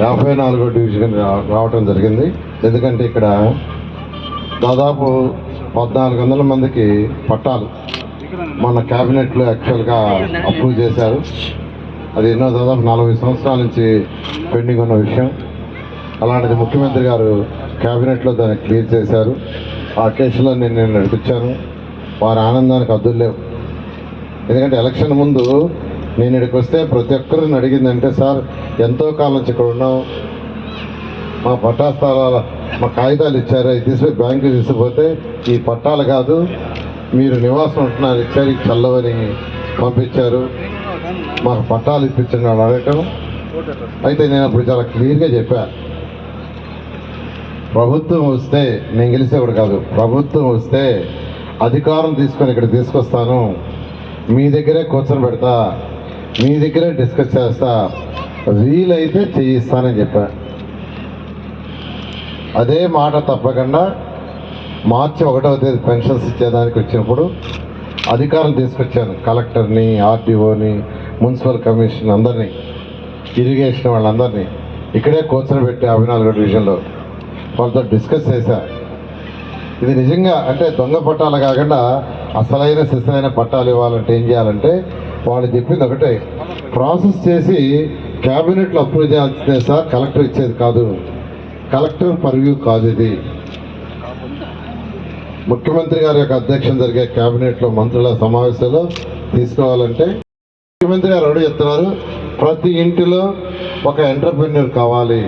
యాభై నాలుగో డివిజన్ రావటం జరిగింది. ఎందుకంటే ఇక్కడ దాదాపు పద్నాలుగు వందల మందికి పట్టాలు మన క్యాబినెట్లో యాక్చువల్గా అప్రూవ్ చేశారు. అది ఎన్నో దాదాపు నలభై సంవత్సరాల నుంచి పెండింగ్ ఉన్న విషయం. అలాంటిది ముఖ్యమంత్రి గారు క్యాబినెట్లో దాన్ని క్లియర్ చేశారు. ఆ కేసులో నేను నేను నడిపించాను. వారి ఆనందానికి అద్దులు లేవు. ఎందుకంటే ఎలక్షన్ ముందు నేను ఇక్కడికి వస్తే ప్రతి ఒక్కరిని అడిగిందంటే సార్ ఎంతో కాలం నుంచి ఇక్కడ ఉన్నాం. మా పట్టా స్థలాల మా కాగితాలు ఇచ్చారు? ఇది తీసుకుని బ్యాంకు తీసుకుపోతే ఈ పట్టాలు కాదు. మీరు నివాసం ఉంటున్నారు. ఇచ్చారు చల్లవని పంపించారు. మాకు పట్టాలు ఇప్పించండి వాళ్ళు అడగటం. అయితే నేను అప్పుడు చాలా క్లియర్గా చెప్పా. ప్రభుత్వం వస్తే నేను గెలిచేవాడు కాదు. ప్రభుత్వం వస్తే అధికారం తీసుకొని ఇక్కడ తీసుకొస్తాను. మీ దగ్గరే కూర్చొని పెడతా. మీ దగ్గరే డిస్కస్ చేస్తా. వీలైతే చేయిస్తానని చెప్పా. అదే మాట తప్పకుండా మార్చి ఒకటవ తేదీ పెన్షన్స్ ఇచ్చేదానికి వచ్చినప్పుడు అధికారం తీసుకొచ్చాను కలెక్టర్ని ఆర్టీఓని మున్సిపల్ కమిషన్ అందరినీ ఇరిగేషన్ వాళ్ళందరినీ. ఇక్కడే కూర్చొని పెట్టి అభినాలుగు డివిజన్లో వాళ్ళతో డిస్కస్ చేశా. ఇది నిజంగా అంటే దొంగ పట్టాలు కాకుండా అసలైన శిశులైన పట్టాలు ఇవ్వాలంటే ఏం చేయాలంటే వాళ్ళు చెప్పింది ఒకటే. ప్రాసెస్ చేసి క్యాబినెట్లో అప్రూవ్ చేయాల్సిందే సార్ కలెక్టర్ ఇచ్చేది కాదు. కలెక్టర్ పర్వ్యూ కాదు ఇది ముఖ్యమంత్రి గారి యొక్క అధ్యక్షం జరిగే క్యాబినెట్లో మంత్రుల సమావేశంలో తీసుకోవాలంటే ముఖ్యమంత్రి గారు అడుగు చెప్తున్నారు? ప్రతి ఇంటిలో ఒక ఎంటర్ప్రెన్యూర్ కావాలి.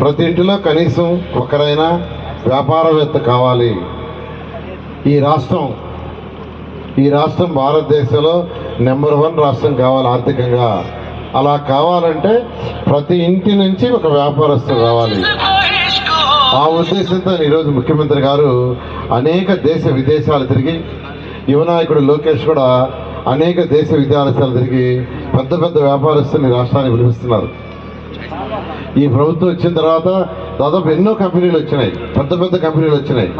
ప్రతి ఇంటిలో కనీసం ఒకరైనా వ్యాపారవేత్త కావాలి. ఈ రాష్ట్రం ఈ రాష్ట్రం భారతదేశంలో నెంబర్ వన్ రాష్ట్రం కావాలి ఆర్థికంగా. అలా కావాలంటే ప్రతి ఇంటి నుంచి ఒక వ్యాపారస్తుడు రావాలి. ఆ ఉద్దేశంతో ఈరోజు ముఖ్యమంత్రి గారు అనేక దేశ విదేశాలు తిరిగి యువనాయకుడు లోకేష్ కూడా అనేక దేశ విదేశాలు తిరిగి పెద్ద పెద్ద వ్యాపారస్తుల్ని రాష్ట్రానికి పిలిపిస్తున్నారు. ఈ ప్రభుత్వం వచ్చిన తర్వాత దాదాపు ఎన్నో కంపెనీలు వచ్చినాయి. పెద్ద పెద్ద కంపెనీలు వచ్చినాయి.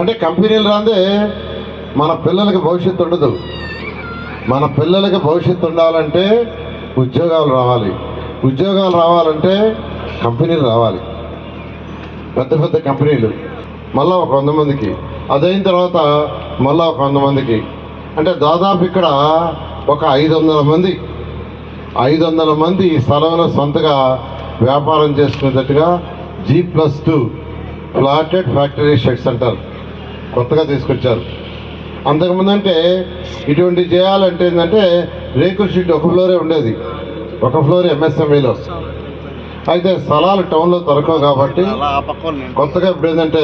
అంటే కంపెనీలు రాందే మన పిల్లలకి భవిష్యత్తు ఉండదు. మన పిల్లలకి భవిష్యత్తు ఉండాలంటే ఉద్యోగాలు రావాలి. ఉద్యోగాలు రావాలంటే కంపెనీలు రావాలి. పెద్ద పెద్ద కంపెనీలు. మళ్ళీ ఒక వంద మందికి. అదైన తర్వాత మళ్ళీ ఒక వంద మందికి. అంటే దాదాపు ఇక్కడ ఒక ఐదు వందల మంది. ఐదు వందల మంది ఈ స్థలంలో సొంతగా వ్యాపారం చేసుకునేటట్టుగా G plus two plotted factory sheds అంటారు కొత్తగా తీసుకొచ్చారు. అంతకుముందు అంటే ఇటువంటి చేయాలంటే ఏంటంటే రేకుల షీట్ ఒక ఫ్లోరే ఉండేది. ఒక ఫ్లోర్ ఎంఎస్ఎంఈలో అయితే స్థలాలు టౌన్లో దొరకవు కాబట్టి కొత్తగా ఇప్పుడు ఏంటంటే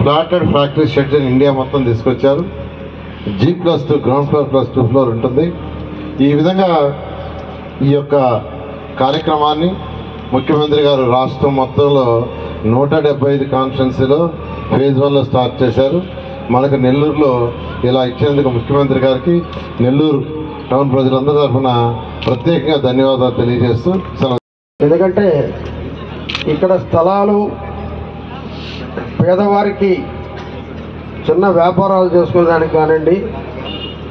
ఫ్లాటెడ్ ఫ్యాక్టరీ షెడ్స్ అని ఇండియా మొత్తం తీసుకొచ్చారు. G plus two ground floor plus two floor ఉంటుంది. ఈ విధంగా ఈ యొక్క కార్యక్రమాన్ని ముఖ్యమంత్రి గారు రాష్ట్రం మొత్తంలో నూట డెబ్బై ఐదు కాన్స్టిట్యున్సీలో ఫేజ్ వన్లో స్టార్ట్ చేశారు. మనకు నెల్లూరులో ఇలా ఇచ్చేందుకు ముఖ్యమంత్రి గారికి నెల్లూరు టౌన్ ప్రజలందరి తరఫున ప్రత్యేకంగా ధన్యవాదాలు తెలియజేస్తూ సెలవు. ఎందుకంటే ఇక్కడ స్థలాలు పేదవారికి చిన్న వ్యాపారాలు చేసుకునేదానికి కానివ్వండి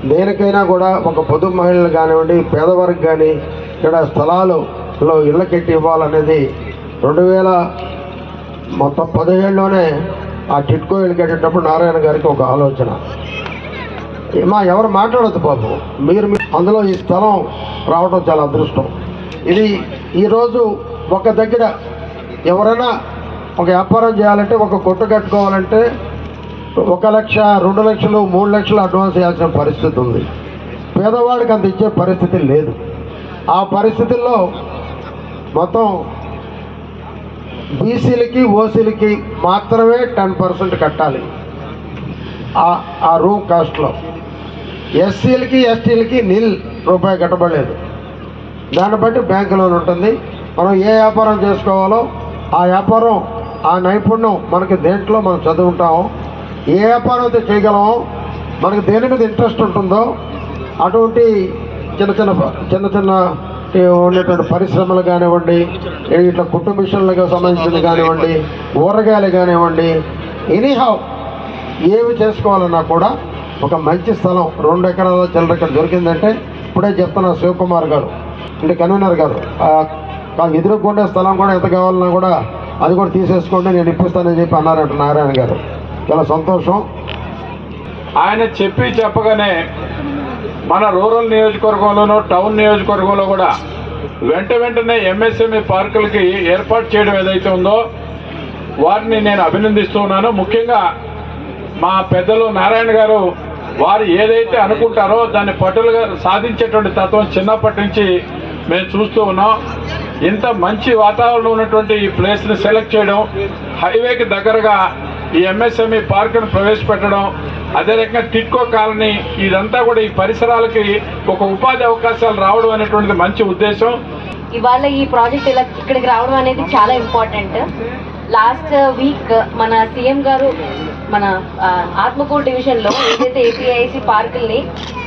దేనికైనా కూడా ఒక పొదు మహిళలు కానివ్వండి పేదవారికి కానీ ఇక్కడ స్థలాలలో ఇళ్ళ కట్టి ఇవ్వాలనేది రెండు వేల మొత్తం పదిహేడులోనే ఆ టిట్కో వెళ్ళికేటప్పుడు నారాయణ గారికి ఒక ఆలోచన. మా ఎవరు మాట్లాడద్దు బాబు. మీరు అందులో ఈ స్థలం రావడం చాలా అదృష్టం. ఇది ఈరోజు ఒక దగ్గర ఎవరైనా ఒక వ్యాపారం చేయాలంటే ఒక కొట్టు కట్టుకోవాలంటే ఒక లక్ష రెండు లక్షలు మూడు లక్షలు అడ్వాన్స్ ఇవ్వాల్సిన పరిస్థితి ఉంది. పేదవాడికి అంత ఇచ్చే పరిస్థితి లేదు. ఆ పరిస్థితుల్లో మొత్తం బీసీలకి ఓసీలకి మాత్రమే టెన్ పర్సెంట్ కట్టాలి. ఆ- ఆ రూమ్ కాస్ట్లో. ఎస్సీలకి ఎస్టీలకి నిల్ రూపాయి కట్టబడలేదు. దాన్ని బట్టి బ్యాంకు లోన్ ఉంటుంది. మనం ఏ వ్యాపారం చేసుకోవాలో ఆ వ్యాపారం ఆ నైపుణ్యం మనకి దేంట్లో మనం చదువుకుంటామో ఏ వ్యాపారం అయితే చేయగలమో మనకి దేని మీద ఇంట్రెస్ట్ ఉంటుందో అటువంటి చిన్న చిన్న చిన్న చిన్న ఉండేటువంటి పరిశ్రమలు కానివ్వండి ఇట్లా కుటుంబ మిషన్లకు సంబంధించింది కానివ్వండి ఊరగాయలు కానివ్వండి ఎనీహౌ ఏమి చేసుకోవాలన్నా కూడా ఒక మంచి స్థలం రెండు ఎకరాల చిల్లర ఇక్కడ దొరికిందంటే ఇప్పుడే చెప్తున్నా శివకుమార్ గారు అంటే కన్వీనర్ గారు. ఎదురుకుండే స్థలం కూడా ఎంత కావాలన్నా కూడా అది కూడా తీసేసుకోండి నేను ఇప్పిస్తానని చెప్పి అన్నారంట నారాయణ గారు. చాలా సంతోషం. ఆయన చెప్పి చెప్పగానే మన రూరల్ నియోజకవర్గంలోనూ టౌన్ నియోజకవర్గంలో కూడా వెంట వెంటనే ఎంఎస్ఎంఈ పార్కులకి ఏర్పాటు చేయడం ఏదైతే ఉందో వారిని నేను అభినందిస్తూ ఉన్నాను. ముఖ్యంగా మా పెద్దలు నారాయణ గారు వారు ఏదైతే అనుకుంటారో దాన్ని పట్టులుగా సాధించేటువంటి తత్వం చిన్నప్పటి నుంచి మేము చూస్తూ ఉన్నాం. ఇంత మంచి వాతావరణం ఉన్నటువంటి ఈ ప్లేస్ని సెలెక్ట్ చేయడం హైవేకి దగ్గరగా ఈ ఎంఎస్ఎంఈ పార్కును ప్రవేశపెట్టడం అదే రకంగా టిట్కో కాలనీ ఇదంతా కూడా ఈ పరిసరాలకి ఒక ఉపాధి అవకాశాలు రావడం అనేటువంటిది మంచి ఉద్దేశం. ఇవాళ ఈ ప్రాజెక్ట్ ఇలా ఇక్కడికి రావడం అనేది చాలా ఇంపార్టెంట్. లాస్ట్ వీక్ మన సీఎం గారు మన ఆ, ఆత్మకూరు డివిజన్లో ఏదైతే ఏపీఐసి పార్కుల్ని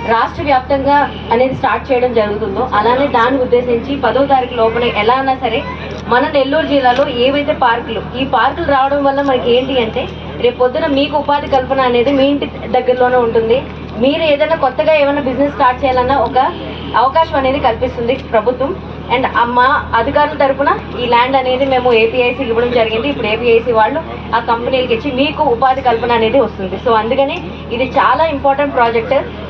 రాష్ట్ర వ్యాప్తంగా అనేది స్టార్ట్ చేయడం జరుగుతుందో అలానే దాన్ని ఉద్దేశించి పదో తారీఖు లోపల ఎలా అన్నా సరే మన నెల్లూరు జిల్లాలో ఏవైతే పార్కులు ఈ పార్కులు రావడం వల్ల మనకి ఏంటి అంటే రేపు పొద్దున మీకు ఉపాధి కల్పన అనేది మీ ఇంటి దగ్గరలోనే ఉంటుంది. మీరు ఏదైనా కొత్తగా ఏమైనా బిజినెస్ స్టార్ట్ చేయాలన్నా ఒక అవకాశం అనేది కల్పిస్తుంది ప్రభుత్వం. అండ్ మా అధికారుల తరపున ఈ ల్యాండ్ అనేది మేము ఏపీఐసీకి ఇవ్వడం జరిగింది. ఇప్పుడు ఏపీఐసీ వాళ్ళు ఆ కంపెనీలకి ఇచ్చి మీకు ఉపాధి కల్పన అనేది వస్తుంది. సో అందుకని ఇది చాలా ఇంపార్టెంట్ ప్రాజెక్ట్.